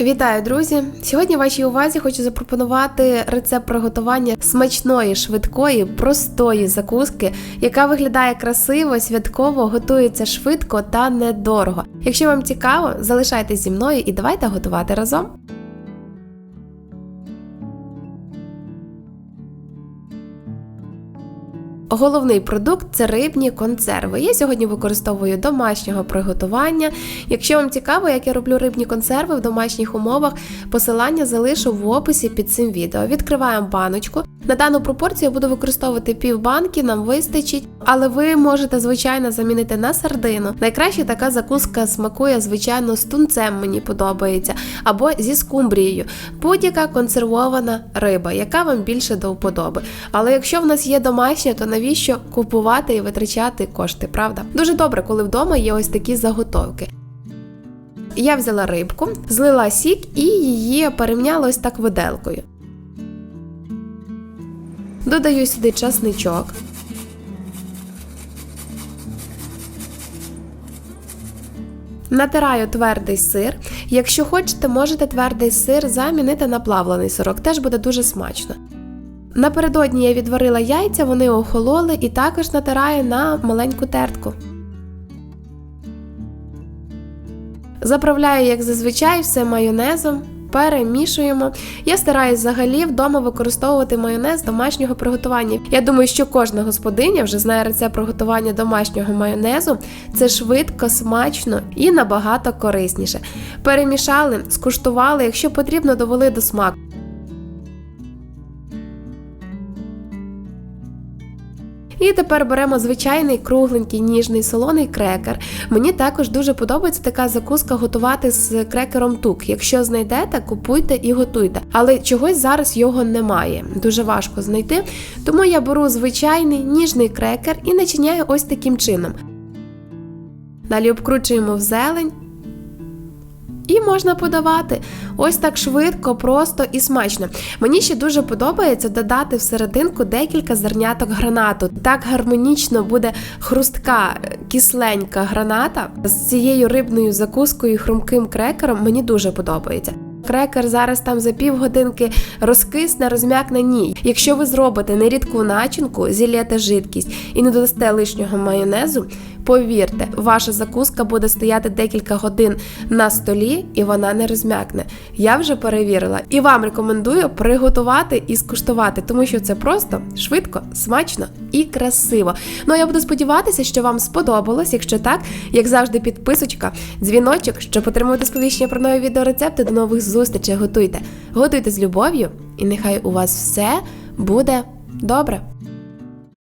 Вітаю, друзі! Сьогодні вашій увазі хочу запропонувати рецепт приготування смачної, швидкої, простої закуски, яка виглядає красиво, святково, готується швидко та недорого. Якщо вам цікаво, залишайтесь зі мною і давайте готувати разом. Головний продукт це рибні консерви. Я сьогодні використовую домашнього приготування. Якщо вам цікаво, як я роблю рибні консерви в домашніх умовах, посилання залишу в описі під цим відео. Відкриваємо баночку. На дану пропорцію я буду використовувати пів банки, нам вистачить, але ви можете звичайно замінити на сардину. Найкраще така закуска смакує, звичайно, з тунцем мені подобається, або зі скумбрією. Будь-яка консервована риба, яка вам більше до вподоби. Але якщо в нас є домашня, то навіщо купувати і витрачати кошти, правда? Дуже добре, коли вдома є ось такі заготовки. Я взяла рибку, злила сік і її перемняла ось так виделкою. Додаю сюди часничок. Натираю твердий сир. Якщо хочете, можете твердий сир замінити на плавлений сирок, теж буде дуже смачно. Напередодні я відварила яйця, вони охололи і також натираю на маленьку тертку. Заправляю, як зазвичай, все майонезом, перемішуємо. Я стараюсь взагалі вдома використовувати майонез домашнього приготування. Я думаю, що кожна господиня вже знає рецепт приготування домашнього майонезу. Це швидко, смачно і набагато корисніше. Перемішали, скуштували, якщо потрібно, довели до смаку. І тепер беремо звичайний кругленький ніжний солоний крекер. Мені також дуже подобається така закуска готувати з крекером тук. Якщо знайдете, купуйте і готуйте. Але чогось зараз його немає. Дуже важко знайти. Тому я беру звичайний ніжний крекер і начиняю ось таким чином. Далі обкручуємо в зелень. І можна подавати ось так швидко, просто і смачно. Мені ще дуже подобається додати всерединку декілька зерняток гранату. Так гармонічно буде хрустка, кисленька граната з цією рибною закускою і хрумким крекером. Мені дуже подобається. Крекер зараз там за півгодинки розкисне, розм'якне ні. Якщо ви зробите нерідку начинку, зілєте жидкість і не додасте лишнього майонезу, повірте, ваша закуска буде стояти декілька годин на столі і вона не розм'якне. Я вже перевірила і вам рекомендую приготувати і скуштувати, тому що це просто швидко, смачно і красиво. Ну а я буду сподіватися, що вам сподобалось. Якщо так, як завжди, підписочка, дзвіночок, щоб отримувати сповіщення про нові відеорецепти. До нових зустрічей. Готуйте, готуйте з любов'ю, і нехай у вас все буде добре.